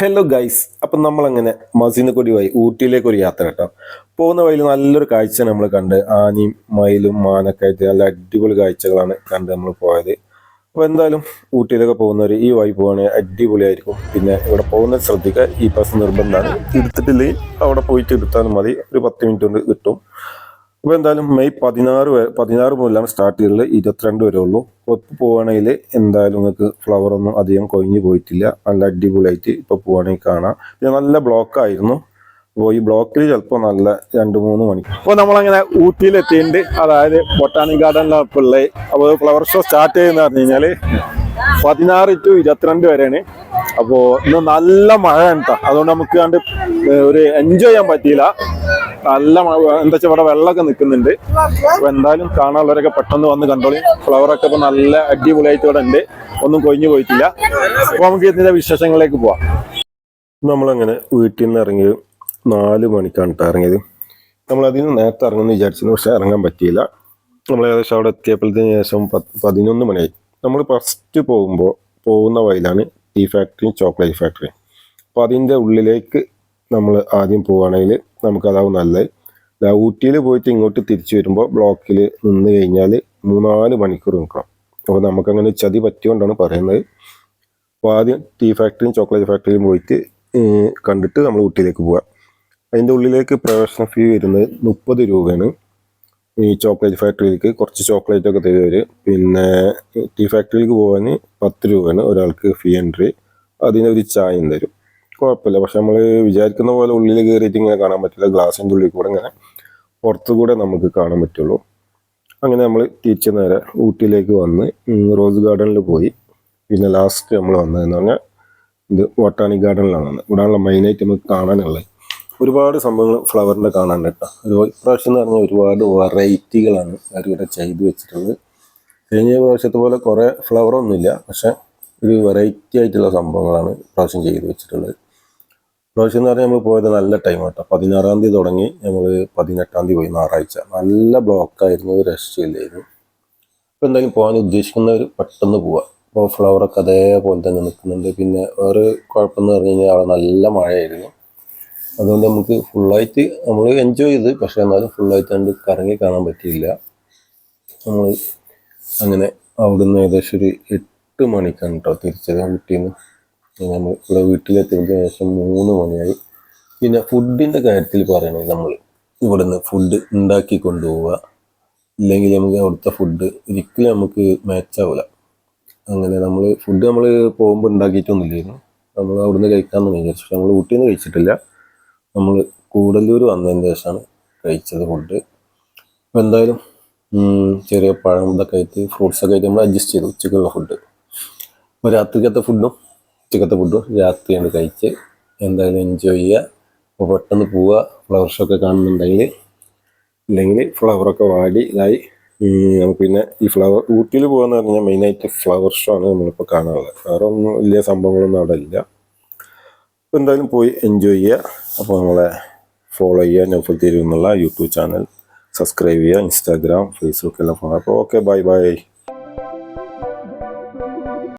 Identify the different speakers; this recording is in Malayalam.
Speaker 1: ഹലോ ഗൈസ് അപ്പം നമ്മളങ്ങനെ മസീനക്കൊടി വഴി ഊട്ടിയിലേക്ക് ഒരു യാത്ര കേട്ടോ. പോകുന്ന വഴിയിൽ നല്ലൊരു കാഴ്ച നമ്മൾ കണ്ട്. ആനയും മയിലും മാനൊക്കെ ആയിട്ട് നല്ല അടിപൊളി കാഴ്ചകളാണ് കണ്ട് നമ്മൾ പോയത്. അപ്പോൾ എന്തായാലും ഊട്ടിയിലൊക്കെ പോകുന്നവർ ഈ വഴി പോകുകയാണെങ്കിൽ അടിപൊളിയായിരിക്കും. പിന്നെ ഇവിടെ പോകുന്ന ശ്രദ്ധിക്കുക ഈ ബസ് നിർബന്ധമാണ്. എടുത്തിട്ടില്ലെങ്കിൽ അവിടെ പോയിട്ട് എടുത്താലും മതി. ഒരു പത്ത് മിനിറ്റ് കൊണ്ട് കിട്ടും. അപ്പോൾ എന്തായാലും മെയ് പതിനാറ് വരെ പതിനാറ് മുതലാണ് സ്റ്റാർട്ട് ചെയ്തത്. ഇരുപത്തിരണ്ട് വരെ ഉള്ളൂ. ഒത്ത് പോവുകയാണെങ്കിൽ എന്തായാലും നിങ്ങൾക്ക് ഫ്ലവർ ഒന്നും അധികം കൊഴിഞ്ഞു പോയിട്ടില്ല. നല്ല അടിപൊളിയായിട്ട് ഇപ്പോൾ പോവുകയാണെങ്കിൽ കാണാം. പിന്നെ നല്ല ബ്ലോക്ക് ആയിരുന്നു. അപ്പോൾ ഈ ബ്ലോക്കിൽ ചിലപ്പോൾ നല്ല രണ്ട് മൂന്ന് മണി.
Speaker 2: അപ്പോൾ നമ്മളങ്ങനെ ഊട്ടിയിലെത്തിയിട്ടുണ്ട്. അതായത് ബൊട്ടാണിക് ഗാർഡനിലാണ് പിള്ളേ. അപ്പോൾ ഫ്ലവർ ഷോ സ്റ്റാർട്ട് ചെയ്യുന്ന പറഞ്ഞു കഴിഞ്ഞാൽ പതിനാറ് ടു ഇരുപത്തിരണ്ട് വരെയാണ്. അപ്പോൾ ഇന്ന് നല്ല മഴ കേട്ടോ അതുകൊണ്ട് നമുക്ക് കണ്ട് ഒരു എൻജോയ് ചെയ്യാൻ പറ്റിയില്ല. നല്ല എന്താ വെച്ചാൽ ഇവിടെ വെള്ളമൊക്കെ നിൽക്കുന്നുണ്ട്. എന്തായാലും കാണാനുള്ളവരൊക്കെ പെട്ടെന്ന് വന്ന് കണ്ടോളി. ഫ്ലവറൊക്കെ ഇപ്പൊ നല്ല അടിപൊളിയായിട്ട് ഇവിടെ ഉണ്ട്. ഒന്നും കൊഴിഞ്ഞു പോയിട്ടില്ല. അപ്പോൾ നമുക്ക് ഇതിന്റെ വിശേഷങ്ങളിലേക്ക് പോവാം.
Speaker 1: നമ്മളങ്ങനെ വീട്ടിൽ നിന്ന് ഇറങ്ങി നാല് മണിക്കാണ് ഇറങ്ങിയത്. നമ്മൾ അതിന് നേരത്തെ ഇറങ്ങുമെന്ന് വിചാരിച്ചിരുന്നു പക്ഷേ ഇറങ്ങാൻ പറ്റിയില്ല. നമ്മൾ ഏകദേശം അവിടെ എത്തിയപ്പോഴത്തേന് ശേഷം പതിനൊന്ന് മണിയായി. നമ്മൾ ഫസ്റ്റ് പോകുമ്പോൾ പോകുന്ന വഴിയിലാണ് ടീ ഫാക്ടറിയും ചോക്ലേറ്റ് ഫാക്ടറിയും അപ്പോൾ അതിന്റെ ഉള്ളിലേക്ക് നമ്മൾ ആദ്യം പോവുകയാണെങ്കിൽ നമുക്കതാവും നല്ലത്. ദാ ഊട്ടിയിൽ പോയിട്ട് ഇങ്ങോട്ട് തിരിച്ചു വരുമ്പോൾ ബ്ലോക്കിൽ നിന്ന് കഴിഞ്ഞാൽ മൂന്നാൽ മണിക്കൂർ നിൽക്കണം. അപ്പോൾ നമുക്കങ്ങനെ ചതി പറ്റിയോണ്ടാണ് പറയുന്നത്. അപ്പോൾ ആദ്യം ടീ ഫാക്ടറിയും ചോക്ലേറ്റ് ഫാക്ടറിയും പോയിട്ട് കണ്ടിട്ട് നമ്മൾ ഊട്ടിയിലേക്ക് പോവാം. അതിന്റെ ഉള്ളിലേക്ക് പ്രവേശന ഫീ വരുന്നത് മുപ്പത് രൂപയാണ്. ഈ ചോക്ലേറ്റ് ഫാക്ടറിയിലേക്ക് കുറച്ച് ചോക്ലേറ്റ് ഒക്കെ തരുവർ പിന്നെ ടീ ഫാക്ടറിയിലേക്ക് പോകാൻ പത്ത് രൂപയാണ് ഒരാൾക്ക് ഫീ എൻട്രി. അതിനൊരു ചായയും തരും. കുഴപ്പമില്ല. പക്ഷെ നമ്മൾ വിചാരിക്കുന്ന പോലെ ഉള്ളിൽ കയറിയിട്ട് ഇങ്ങനെ കാണാൻ പറ്റില്ല. ഗ്ലാസിന്റെ ഉള്ളിൽ കൂടെ ഇങ്ങനെ പുറത്തു കൂടെ നമുക്ക് കാണാൻ പറ്റുള്ളൂ. അങ്ങനെ നമ്മൾ തിരിച്ച് നേരെ ഊട്ടിയിലേക്ക് വന്ന് റോസ് ഗാർഡനിൽ പോയി. പിന്നെ ലാസ്റ്റ് നമ്മൾ വന്നതെന്ന് പറഞ്ഞാൽ ഇത് ബൊട്ടാണിക് ഗാർഡനിലാണ് വന്നത്. ഇവിടെയുള്ള മെയിനായിട്ട് നമുക്ക് കാണാനുള്ളത്. ഒരുപാട് സംഭവങ്ങൾ ഫ്ലവറിന്റെ കാണാനുണ്ട് ഒരു ഇപ്രാവശ്യം എന്ന് പറഞ്ഞാൽ ഒരുപാട് വെറൈറ്റികളാണ് അവരിവിടെ ചെയ്തു വെച്ചിട്ടുള്ളത്. കഴിഞ്ഞ പ്രാവശ്യത്തെ പോലെ കുറേ ഫ്ലവറൊന്നുമില്ല. പക്ഷേ ഒരു വെറൈറ്റി ആയിട്ടുള്ള സംഭവങ്ങളാണ് ഇപ്രാവശ്യം ചെയ്തു വെച്ചിട്ടുള്ളത്. പ്രാവശ്യം എന്ന് പറഞ്ഞാൽ നമ്മൾ പോയത് നല്ല ടൈം കേട്ടോ പതിനാറാം തീയതി തുടങ്ങി നമ്മൾ പതിനെട്ടാം തീയതി പോയി ഞായറാഴ്ച. നല്ല ബ്ലോക്കായിരുന്നു രക്ഷയില്ലായിരുന്നു അപ്പോൾ എന്തായാലും പോകാൻ ഉദ്ദേശിക്കുന്നവർ പെട്ടെന്ന് പോവാം. അപ്പോൾ ഫ്ലവറൊക്കെ അതേപോലെ തന്നെ നിൽക്കുന്നുണ്ട്. പിന്നെ വേറെ കുഴപ്പമെന്ന് പറഞ്ഞു കഴിഞ്ഞാൽ അവിടെ നല്ല മഴയായിരുന്നു. അതുകൊണ്ട് നമുക്ക് ഫുള്ളായിട്ട് നമ്മൾ എൻജോയ് ചെയ്ത് പക്ഷേ എന്നാലും ഫുള്ളായിട്ട് കണ്ട് കറങ്ങി കാണാൻ പറ്റിയില്ല. നമ്മൾ അങ്ങനെ അവിടുന്ന് ഏകദേശം ഒരു എട്ട് മണിക്കാണ് കേട്ടോ തിരിച്ചത് വീട്ടിൽ നിന്ന് നമ്മൾ ഇവിടെ വീട്ടിലെത്തിയതിന് ശേഷം മൂന്ന് മണിയായി. പിന്നെ ഫുഡിന്റെ കാര്യത്തിൽ പറയണേ നമ്മൾ ഇവിടുന്ന് ഫുഡ് ഉണ്ടാക്കി കൊണ്ടുപോവുക. ഇല്ലെങ്കിൽ നമുക്ക് അവിടുത്തെ ഫുഡ് ഒരിക്കലും നമുക്ക് മാച്ചാവില്ല അങ്ങനെ നമ്മൾ ഫുഡ് നമ്മൾ പോകുമ്പോൾ ഉണ്ടാക്കിയിട്ടൊന്നുമില്ലായിരുന്നു. നമ്മൾ അവിടുന്ന് കഴിക്കാൻ വിചാരിച്ചു പക്ഷെ നമ്മൾ ഊട്ടിയിൽ നിന്ന് കഴിച്ചിട്ടില്ല. നമ്മൾ കൂടല്ലൂർ വന്നതിന് ശേഷമാണ് കഴിച്ചത് ഫുഡ് അപ്പോൾ എന്തായാലും ചെറിയ പഴം ഇതൊക്കെ ആയിട്ട് ഫ്രൂട്ട്സൊക്കെ ആയിട്ട് നമ്മൾ അഡ്ജസ്റ്റ് ചെയ്തു ഉച്ചക്കുള്ള ഫുഡ് അപ്പോൾ രാത്രിക്കത്തെ ഫുഡും ഉച്ചക്കത്തെ ഫുഡ് രാത്രിയാണ് കഴിച്ച്. എന്തായാലും എൻജോയ് ചെയ്യുക. അപ്പോൾ പെട്ടെന്ന് പോവുക. ഫ്ലവർ ഷോ ഒക്കെ കാണുന്നുണ്ടെങ്കിൽ. ഇല്ലെങ്കിൽ ഫ്ലവറൊക്കെ വാടി ഇതായി. നമുക്ക് പിന്നെ ഈ ഫ്ലവർ ഊട്ടിയിൽ പോകാന്ന് പറഞ്ഞാൽ മെയിനായിട്ട് ഫ്ലവർ ഷോ ആണ് നമ്മളിപ്പോൾ കാണാനുള്ളത്. വേറെ ഒന്നും വലിയ സംഭവങ്ങളൊന്നും അവിടെ ഇല്ല. അപ്പോൾ എന്തായാലും പോയി എൻജോയ് ചെയ്യുക. അപ്പോൾ നമ്മളെ ഫോളോ ചെയ്യുക. നൗഫൽ തിരു എന്നുള്ള യൂട്യൂബ് ചാനൽ. സബ്സ്ക്രൈബ് ചെയ്യുക. ഇൻസ്റ്റാഗ്രാം ഫേസ്ബുക്ക് എല്ലാം ഫോളോ അപ്പോൾ ഓക്കെ ബൈ ബൈ